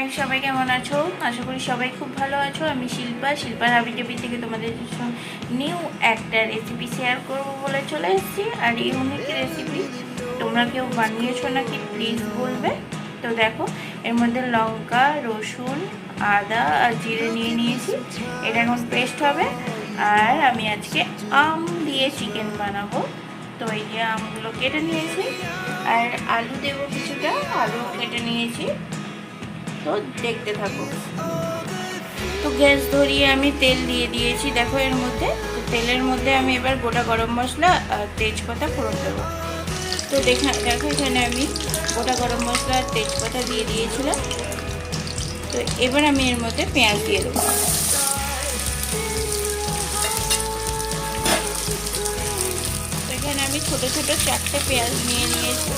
High, সবাই কেমন আছো? আশা করি সবাই খুব ভালো আছো। আমি শিল্পা শিল্পার হাবি টেবিল থেকে তোমাদের নিউ একটা রেসিপি শেয়ার করব বলে চলে এসেছি। আর ইউনিক রেসিপি তোমরা কেউ বানিয়েছো নাকি প্লিজ বলবে। তো দেখো, এর মধ্যে লঙ্কা, রসুন, আদা আর জিরে নিয়ে নিয়েছি। এটা এখন পেস্ট হবে। আর আমি আজকে আম দিয়ে চিকেন বানাবো। তো এই যে আমগুলো কেটে নিয়েছি। আর আলু দেবো কিছুটা। আলু কেটে নিয়েছি। তো দেখতে থাকো। তো গ্যাস ধরিয়ে আমি তেল দিয়ে দিয়েছি, দেখো এর মধ্যে। তো তেলের মধ্যে আমি এবার গোটা গরম মশলা আর তেজপাতা ফোড়ন দেবো। তো দেখা এখানে আমি গোটা গরম মশলা আর তেজপাতা দিয়ে দিয়েছিলাম। তো এবার আমি এর মধ্যে পেঁয়াজ দিয়ে দেবো। এখানে আমি ছোট ছোট চারটে পেঁয়াজ নিয়ে নিয়েছি।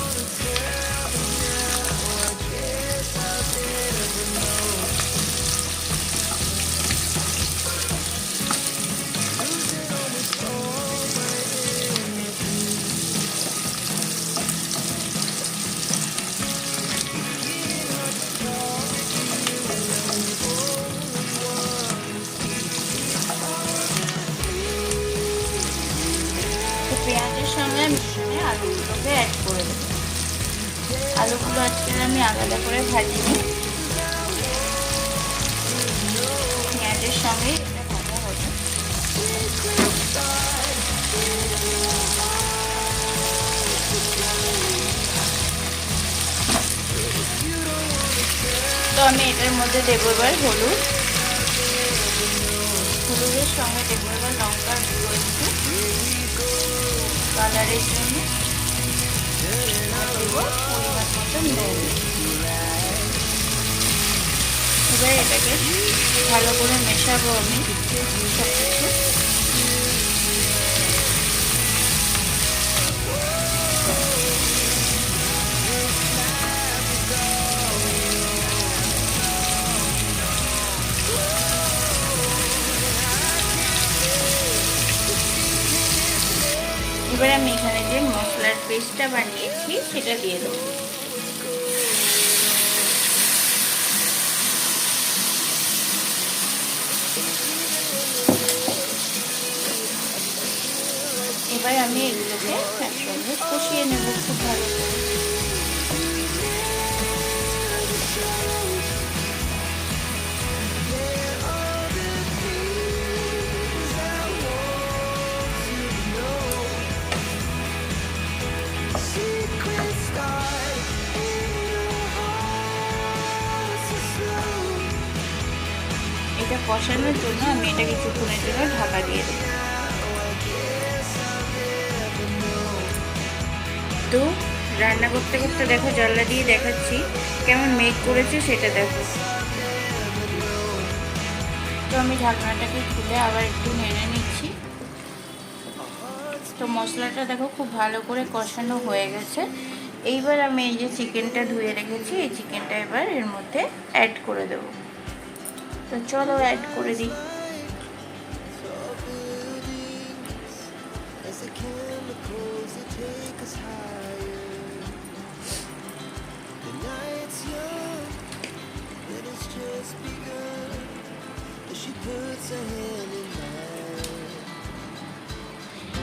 আলুগুলোকে অ্যাড করে দেবো। আলুগুলো আজকে আমি আলাদা করে ভাজিনি। পেঁয়াজের সঙ্গে এটা ভাজা হবে। তো আমি এটার মধ্যে দেবো এবার হলুদ। হলুদের সঙ্গে দেবো এবার লঙ্কার একটু। কালারের জন্য এবার এটাকে ভালো করে মেশাবো আমি। সব কিছু এবার আমি এখানে যে মশলার পেস্টটা বানিয়েছি, সেটা দিয়ে দেবো। এবার আমি এগুলোকে একসঙ্গে কষিয়ে নেব খুব ভালো করে। কষানোর জন্য আমি এটা কিছুক্ষণের জন্য ঢাকা দিয়ে দেবো। তো রান্না করতে করতে দেখো জানলা দিয়ে দেখাচ্ছি কেমন মেঘ করেছে সেটা দেখো। তো আমি ঢাকনাটাকে খুলে আবার একটু নেড়ে নিচ্ছি। তো মশলাটা দেখো খুব ভালো করে কষানো হয়ে গেছে। এইবার আমি এই যে চিকেনটা ধুয়ে রেখেছি, এই চিকেনটা এবার এর মধ্যে অ্যাড করে দেবো। তো চলো অ্যাড করে দিই।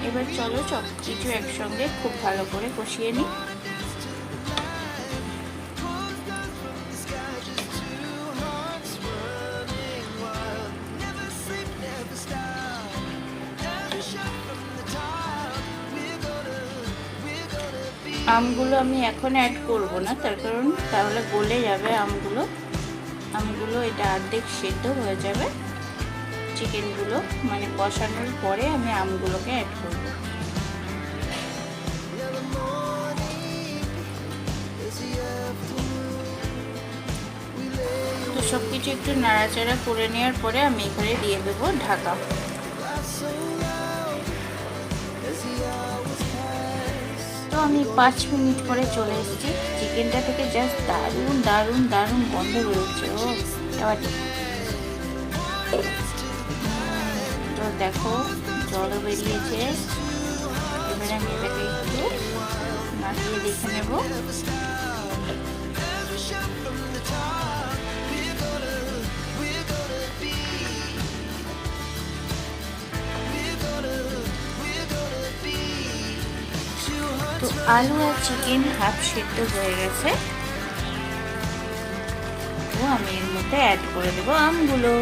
এবার চলো সব কিছু একসঙ্গে খুব ভালো করে কষিয়ে নিই। আমগুলো আমি এখন অ্যাড করব না, তার কারণ তাহলে গলে যাবে আমগুলো। আমগুলো এটা অর্ধেক সেদ্ধ হয়ে যাবে। চিকেনগুলো মানে কষানোর পরে আমি আমগুলোকে অ্যাড করব। তো সব কিছু একটু নাড়াচাড়া করে নেওয়ার পরে আমি এখানে দিয়ে দেবো ঢাকা। আমি পাঁচ মিনিট পরে চলে এসেছি। চিকেনটা থেকে জাস্ট দারুণ দারুণ দারুণ গন্ধ রয়েছে ও। এবার তো দেখো, জলও বেরিয়েছে। এবারে আমি এটাকে একটু নাড়িয়ে দেখে নেব। আলু আর চিকেন হাফ সেদ্ধ হয়ে গেছে। তো আমি এর মধ্যে অ্যাড করে দেবো আমগুলো।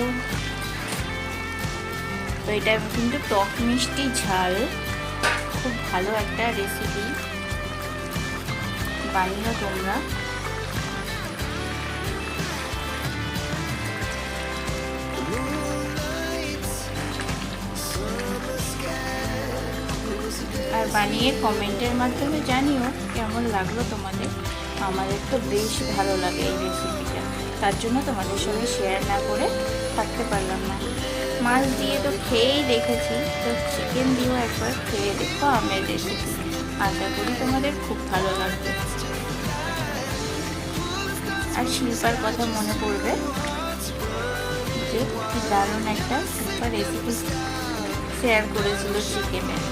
তো এটা কিন্তু টক মিষ্টি ঝাল। খুব ভালো একটা রেসিপি বানিয়ে তোমরা। বানিয়ে কমেন্টের মাধ্যমে জানিও কেমন লাগল তোমাদের। আমাদের তো বেশ ভালো লাগে এই রেসিপিটা তার জন্য তোমাদের সঙ্গে শেয়ার না করে থাকতে পারলাম না। মাছ দিয়ে তো খেয়েই দেখেছি, তো চিকেন দিয়েও একবার খেয়ে দেখো আমের রেসিপি আশা করি তোমাদের খুব ভালো লাগবে। আর শিল্পার কথা মনে পড়বে যে দারুণ একটা শিল্পা রেসিপি শেয়ার করেছিল চিকেনের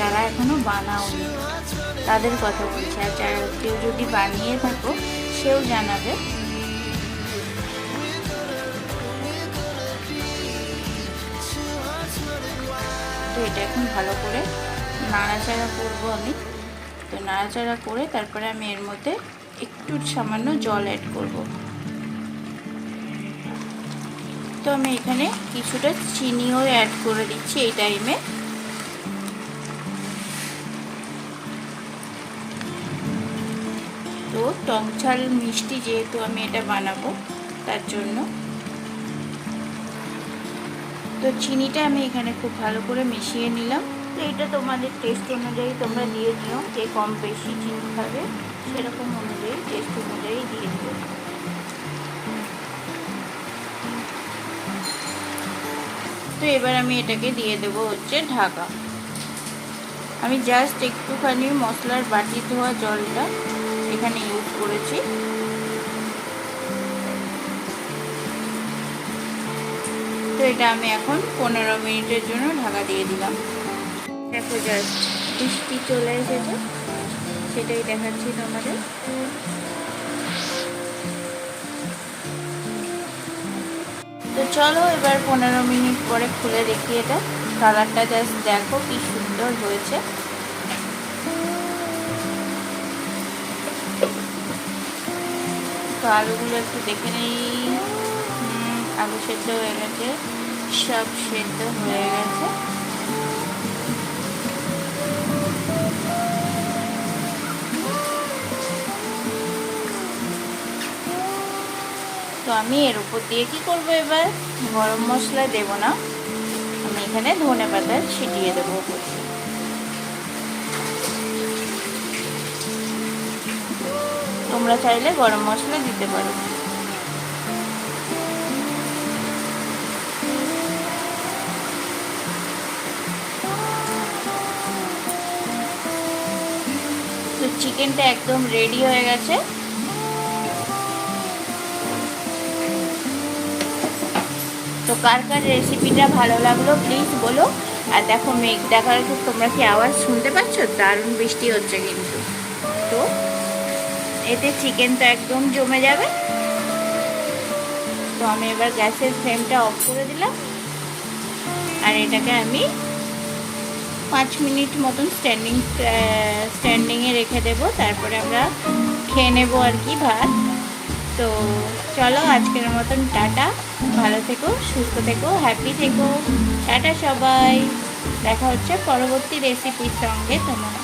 যারা এখনও বানাওনি, তাদের কথা বলছি। আর যারা কেউ যদি বানিয়ে থাকো, সেও জানাবে। তো এটা এখন ভালো করে নাড়াচাড়া করব আমি। তো নাড়াচাড়া করে তারপরে আমি এর মধ্যে একটু সামান্য জল অ্যাড করব। তো আমি এখানে কিছুটা চিনিও অ্যাড করে দিচ্ছি এই টাইমে তো টক ঝাল মিষ্টি যেহেতু আমি এটা বানাবো, তার জন্য। তো চিনিটা আমি এখানে খুব ভালো করে মিশিয়ে নিলাম। তো এটা তোমাদের টেস্ট অনুযায়ী তোমরা দিয়ে দিও যে কম বেশি চিনি খাবে, সেরকম অনুযায়ী টেস্ট অনুযায়ী দিয়ে দিও। তো এবার আমি এটাকে দিয়ে দেব হচ্ছে ঢাকা। আমি জাস্ট একটুখানি মশলার বাটি ধোয়া জলটা এখানে ইউজ করেছি। তো এটা আমি এখন পনেরো মিনিটের জন্য ঢাকা দিয়ে দিলাম। দেখো জাস্ট বৃষ্টি চলে এসেছে, সেটাই দেখাচ্ছি তোমাদের। তো চলো এবার পনেরো মিনিট পরে খুলে দেখি এটা। কালারটা জাস্ট দেখো কি সুন্দর হয়েছে। তো আলুগুলো একটু দেখে নিই। আলু সেদ্ধ হয়ে গেছে। সব সেদ্ধ হয়ে গেছে। তো আমি এর উপর দিয়ে কি করব এবার? গরম মশলা দেব না। আমি এখানে ধনে পাতা ছিটিয়ে দেবো তোমরা চাইলে গরম মশলা দিতে পারো। তো চিকেনটা একদম রেডি হয়ে গেছে। তো কার কার রেসিপিটা ভালো লাগল প্লিজ বলো। আর দেখো মেঘ দেখার তোমরা কি আওয়াজ শুনতে পাচ্ছ? দারুণ বৃষ্টি হচ্ছে কিন্তু। তো এতে চিকেন তো একদম জমে যাবে। তো আমি এবার গ্যাসের ফ্লেমটা অফ করে দিলাম। আর এটাকে আমি পাঁচ মিনিট মতন স্ট্যান্ডিং স্ট্যান্ডিংয়ে রেখে দেবো। তারপরে আমরা খেয়ে নেব আর কি ভাত। তো চলো, আজকের মতন টাটা। ভালো থেকো, সুস্থ থেকো হ্যাপি থেকো। টাটা সবাই। দেখা হচ্ছে পরবর্তী রেসিপির সঙ্গে। তোমরা